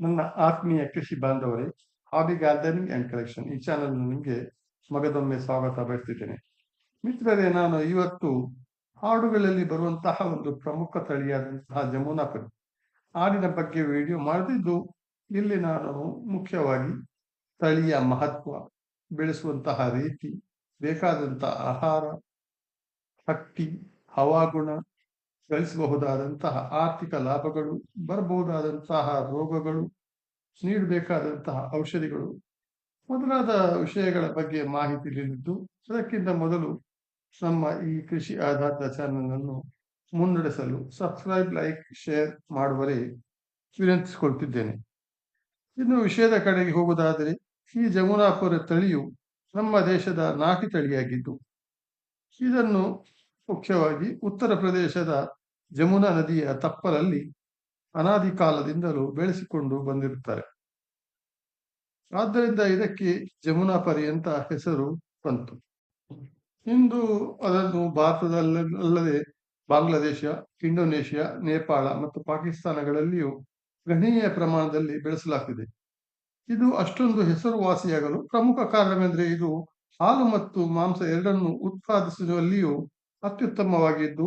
ನನ್ನ ಆತ್ಮೀಯ ಕೃಷಿ ಬಾಂಧವರೇ ಹಾಬಿ ಗಾರ್ಡನಿಂಗ್ ಅಂಡ್ ಕಲೆಕ್ಷನ್ ಈ ಚಾನಲ್ ನಿಮಗೆ ಮಗದೊಮ್ಮೆ ಸ್ವಾಗತ ಬಯಸ್ತಿದ್ದೇನೆ. ಮಿತ್ರರೇ, ನಾನು ಇವತ್ತು ಹಾಡುಗಳಲ್ಲಿ ಬರುವಂತಹ ಒಂದು ಪ್ರಮುಖ ತಳಿಯಾದಂತಹ ಜಮುನಾಪುರಿ ಹಾಡಿನ ಬಗ್ಗೆ ವಿಡಿಯೋ ಮಾಡಿದ್ದು ಇಲ್ಲಿ ನಾನು ಮುಖ್ಯವಾಗಿ ತಳಿಯ ಮಹತ್ವ, ಬೆಳೆಸುವಂತಹ ರೀತಿ, ಬೇಕಾದಂತಹ ಆಹಾರ ಶಕ್ತಿ ಹವಾಗುಣ ಗಳಿಸಬಹುದಾದಂತಹ ಆರ್ಥಿಕ ಲಾಭಗಳು, ಬರಬಹುದಾದಂತಹ ರೋಗಗಳು, ನೀಡಬೇಕಾದಂತಹ ಔಷಧಿಗಳು ಮೊದಲಾದ ವಿಷಯಗಳ ಬಗ್ಗೆ ಮಾಹಿತಿ ನೀಡಿದ್ದು, ಅದಕ್ಕಿಂತ ಮೊದಲು ನಮ್ಮ ಈ ಕೃಷಿ ಆಧಾರಿತ ಚಾನಲ್ ಅನ್ನು ಮುನ್ನಡೆಸಲು ಸಬ್ಸ್ಕ್ರೈಬ್, ಲೈಕ್, ಶೇರ್ ಮಾಡುವರೆ ವಿನಂತಿಸಿಕೊಳ್ತಿದ್ದೇನೆ. ಇನ್ನು ವಿಷಯದ ಕಡೆಗೆ ಹೋಗುವುದಾದರೆ, ಈ ಜಮುನಾಪುರ ತಳಿಯು ನಮ್ಮ ದೇಶದ ನಾಟಿ ತಳಿಯಾಗಿದ್ದು, ಇದನ್ನು ಮುಖ್ಯವಾಗಿ ಉತ್ತರ ಪ್ರದೇಶದ ಜಮುನಾ ನದಿಯ ತಪ್ಪಲಲ್ಲಿ ಅನಾದಿ ಕಾಲದಿಂದಲೂ ಬೆಳೆಸಿಕೊಂಡು ಬಂದಿರುತ್ತಾರೆ. ಆದ್ದರಿಂದ ಇದಕ್ಕೆ ಜಮುನಾಪರಿ ಅಂತ ಹೆಸರು ಬಂತು. ಇಂದು ಅದನ್ನು ಭಾರತದಲ್ಲದೆ ಬಾಂಗ್ಲಾದೇಶ, ಇಂಡೋನೇಷ್ಯಾ, ನೇಪಾಳ ಮತ್ತು ಪಾಕಿಸ್ತಾನಗಳಲ್ಲಿಯೂ ಗಣನೀಯ ಪ್ರಮಾಣದಲ್ಲಿ ಬೆಳೆಸಲಾಗ್ತಿದೆ. ಇದು ಅಷ್ಟೊಂದು ಹೆಸರುವಾಸಿಯಾಗಲು ಪ್ರಮುಖ ಕಾರಣವೆಂದರೆ ಇದು ಹಾಲು ಮತ್ತು ಮಾಂಸ ಎರಡನ್ನು ಉತ್ಪಾದಿಸುವಲ್ಲಿಯೂ ಅತ್ಯುತ್ತಮವಾಗಿದ್ದು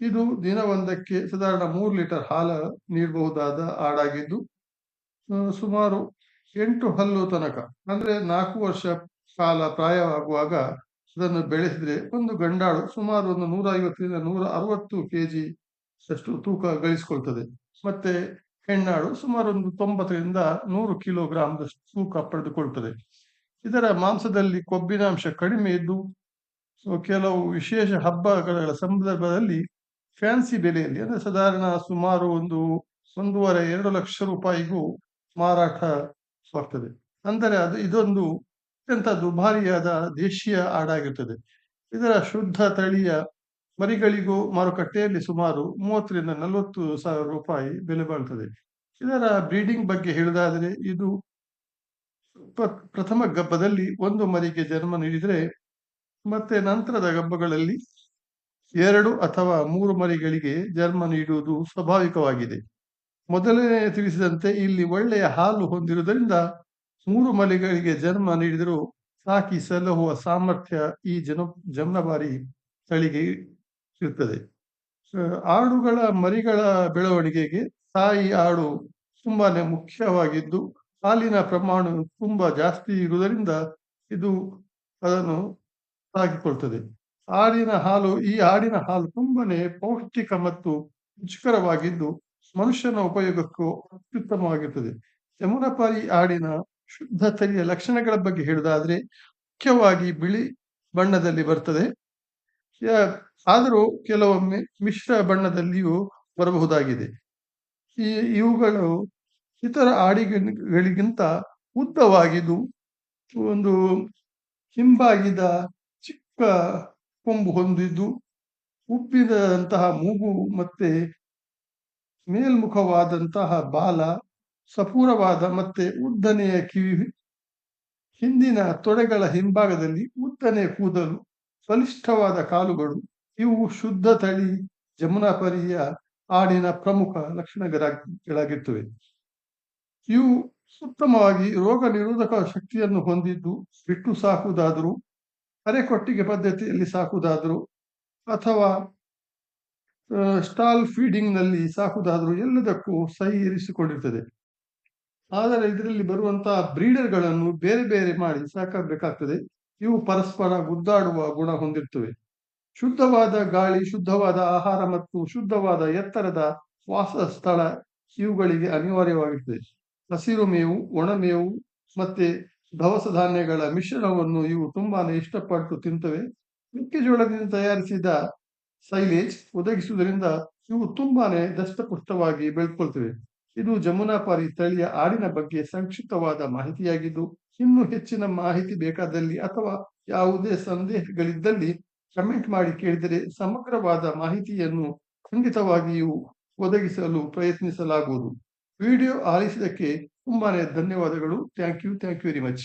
ಇದು ದಿನವೊಂದಕ್ಕೆ ಸಾಧಾರಣ ಮೂರು ಲೀಟರ್ ಹಾಲು ನೀಡಬಹುದಾದ ಆಡಾಗಿದ್ದು ಸುಮಾರು ಎಂಟು ಹಲ್ಲು ತನಕ, ಅಂದ್ರೆ ನಾಲ್ಕು ವರ್ಷ ಕಾಲ ಪ್ರಾಯವಾಗುವಾಗ ಅದನ್ನು ಬೆಳೆಸಿದ್ರೆ ಒಂದು ಗಂಡಾಳು ಸುಮಾರು ಒಂದು ನೂರ ಐವತ್ತರಿಂದ ನೂರ ಅರವತ್ತು ಕೆಜಿ ಅಷ್ಟು ತೂಕ ಗಳಿಸಿಕೊಳ್ತದೆ. ಮತ್ತೆ ಹೆಣ್ಣಾಳು ಸುಮಾರು ಒಂದು ತೊಂಬತ್ತರಿಂದ ನೂರು ಕಿಲೋಗ್ರಾಮ್ದಷ್ಟು ತೂಕ ಪಡೆದುಕೊಳ್ತದೆ. ಇದರ ಮಾಂಸದಲ್ಲಿ ಕೊಬ್ಬಿನಾಂಶ ಕಡಿಮೆ ಇದ್ದು, ಕೆಲವು ವಿಶೇಷ ಹಬ್ಬಗಳ ಸಂದರ್ಭದಲ್ಲಿ ಫ್ಯಾನ್ಸಿ ಬೆಲೆಯಲ್ಲಿ, ಅಂದರೆ ಸಾಧಾರಣ ಸುಮಾರು ಒಂದು ಒಂದೂವರೆ, ಎರಡು ಲಕ್ಷ ರೂಪಾಯಿಗೂ ಮಾರಾಟವಾಗ್ತದೆ ಅಂದರೆ ಅದು ಇದೊಂದು ಅತ್ಯಂತ ದುಬಾರಿಯಾದ ದೇಶೀಯ ಆಡಾಗಿರ್ತದೆ ಇದರ ಶುದ್ಧ ತಳಿಯ ಮರಿಗಳಿಗೂ ಮಾರುಕಟ್ಟೆಯಲ್ಲಿ ಸುಮಾರು ಮೂವತ್ತರಿಂದ ನಲವತ್ತು ಸಾವಿರ ರೂಪಾಯಿ ಬೆಲೆ ಬಾಳ್ತದೆ. ಇದರ ಬ್ರೀಡಿಂಗ್ ಬಗ್ಗೆ ಹೇಳುವುದಾದರೆ, ಇದು ಪ್ರಥಮ ಗಬ್ಬದಲ್ಲಿ ಒಂದು ಮರಿಗೆ ಜನ್ಮ ನೀಡಿದರೆ ಮತ್ತೆ ನಂತರದ ಗಬ್ಬಗಳಲ್ಲಿ ಎರಡು ಅಥವಾ ಮೂರು ಮರಿಗಳಿಗೆ ಜನ್ಮ ನೀಡುವುದು ಸ್ವಾಭಾವಿಕವಾಗಿದೆ. ಮೊದಲನೇ ತಿಳಿಸಿದಂತೆ ಇಲ್ಲಿ ಒಳ್ಳೆಯ ಹಾಲು ಹೊಂದಿರುವುದರಿಂದ ಮೂರು ಮರಿಗಳಿಗೆ ಜನ್ಮ ನೀಡಿದರೂ ಸಾಕಿ ಸಲಹುವ ಸಾಮರ್ಥ್ಯ ಈ ಜನ ಜಮ್ನಬಾರಿ ತಳಿಗೆ ಇರುತ್ತದೆ. ಆಡುಗಳ ಮರಿಗಳ ಬೆಳವಣಿಗೆಗೆ ತಾಯಿ ಆಡು ತುಂಬಾನೇ ಮುಖ್ಯವಾಗಿದ್ದು ಹಾಲಿನ ಪ್ರಮಾಣ ತುಂಬಾ ಜಾಸ್ತಿ ಇರುವುದರಿಂದ ಇದು ಅದನ್ನು ಸಾಗಿಕೊಳ್ತದೆ ಆಡಿನ ಹಾಲು, ಈ ಆಡಿನ ಹಾಲು ತುಂಬನೇ ಪೌಷ್ಟಿಕ ಮತ್ತು ರುಚಿಕರವಾಗಿದ್ದು ಮನುಷ್ಯನ ಉಪಯೋಗಕ್ಕೂ ಅತ್ಯುತ್ತಮವಾಗಿರುತ್ತದೆ. ಯಮುನಪಾರಿ ಆಡಿನ ಶುದ್ಧ ತಳಿಯ ಲಕ್ಷಣಗಳ ಬಗ್ಗೆ ಹೇಳುವುದಾದ್ರೆ ಮುಖ್ಯವಾಗಿ ಬಿಳಿ ಬಣ್ಣದಲ್ಲಿ ಬರ್ತದೆ. ಆದರೂ ಕೆಲವೊಮ್ಮೆ ಮಿಶ್ರ ಬಣ್ಣದಲ್ಲಿಯೂ ಬರಬಹುದಾಗಿದೆ. ಈ ಇವುಗಳು ಇತರ ಆಡಿಗಳಿಗಿಂತ ಉದ್ದವಾಗಿದ್ದು ಒಂದು ಹಿಂಬಾಗಿದ ಚಿಕ್ಕ ಕೊಂಬು ಹೊಂದಿದ್ದು ಉಪ್ಪಿದಂತಹ ಮೂಗು ಮತ್ತೆ ಮೇಲ್ಮುಖವಾದಂತಹ ಬಾಲ, ಸಪೂರವಾದ ಮತ್ತೆ ಉದ್ದನೆಯ ಕಿವಿ, ಹಿಂದಿನ ತೊಡೆಗಳ ಹಿಂಭಾಗದಲ್ಲಿ ಉದ್ದನೆಯ ಕೂದಲು, ಬಲಿಷ್ಠವಾದ ಕಾಲುಗಳು, ಇವು ಶುದ್ಧ ತಳಿ ಜಮುನಾಪರಿಯ ಆಡಿನ ಪ್ರಮುಖ ಲಕ್ಷಣಗಳಾಗಿರ್ತವೆ ಇವು ಉತ್ತಮವಾಗಿ ರೋಗ ನಿರೋಧಕ ಶಕ್ತಿಯನ್ನು ಹೊಂದಿದ್ದು ಬಿಟ್ಟು ಸಾಕುವುದಾದರೂ ಅರೆಕೊಟ್ಟಿಗೆ ಪದ್ಧತಿಯಲ್ಲಿ ಸಾಕುವುದಾದರೂ ಅಥವಾ ಸ್ಟಾಲ್ ಫೀಡಿಂಗ್ನಲ್ಲಿ ಸಾಕುವುದಾದರೂ ಎಲ್ಲದಕ್ಕೂ ಸಹಿ ಇರಿಸಿಕೊಂಡಿರ್ತದೆ. ಆದರೆ ಇದರಲ್ಲಿ ಬರುವಂತಹ ಬ್ರೀಡರ್ಗಳನ್ನು ಬೇರೆ ಬೇರೆ ಮಾಡಿ ಸಾಕಬೇಕಾಗ್ತದೆ. ಇವು ಪರಸ್ಪರ ಗುದ್ದಾಡುವ ಗುಣ ಹೊಂದಿರ್ತವೆ. ಶುದ್ಧವಾದ ಗಾಳಿ, ಶುದ್ಧವಾದ ಆಹಾರ ಮತ್ತು ಶುದ್ಧವಾದ ಎತ್ತರದ ವಾಸ ಸ್ಥಳ ಇವುಗಳಿಗೆ ಅನಿವಾರ್ಯವಾಗಿರ್ತದೆ. ಹಸಿರು ಮೇವು ಒಣಮೇವು ಮತ್ತೆ ದವಸ ಧಾನ್ಯಗಳ ಮಿಶ್ರಣವನ್ನು ಇವು ತುಂಬಾನೇ ಇಷ್ಟಪಟ್ಟು ತಿಂತವೆ. ಮೆಕ್ಕೆಜೋಳದಿಂದ ತಯಾರಿಸಿದ ಸೈಲೇಜ್ ಒದಗಿಸುವುದರಿಂದ ಇವು ತುಂಬಾನೇ ದಷ್ಟಪುಷ್ಟವಾಗಿ ಬೆಳ್ಕೊಳ್ತವೆ. ಇದು ಜಮುನಾಪಾರಿ ತಳಿಯ ಆಡಿನ ಬಗ್ಗೆ ಸಂಕ್ಷಿಪ್ತವಾದ ಮಾಹಿತಿಯಾಗಿದ್ದು, ಇನ್ನೂ ಹೆಚ್ಚಿನ ಮಾಹಿತಿ ಬೇಕಾದಲ್ಲಿ ಅಥವಾ ಯಾವುದೇ ಸಂದೇಹಗಳಿದ್ದಲ್ಲಿ ಕಮೆಂಟ್ ಮಾಡಿ ಕೇಳಿದರೆ ಸಮಗ್ರವಾದ ಮಾಹಿತಿಯನ್ನು ಖಂಡಿತವಾಗಿಯೂ ಒದಗಿಸಲು ಪ್ರಯತ್ನಿಸಲಾಗುವುದು. ವಿಡಿಯೋ ಆಲಿಸಿದಕ್ಕೆ ತುಂಬಾನೇ ಧನ್ಯವಾದಗಳು. Thank you thank you very much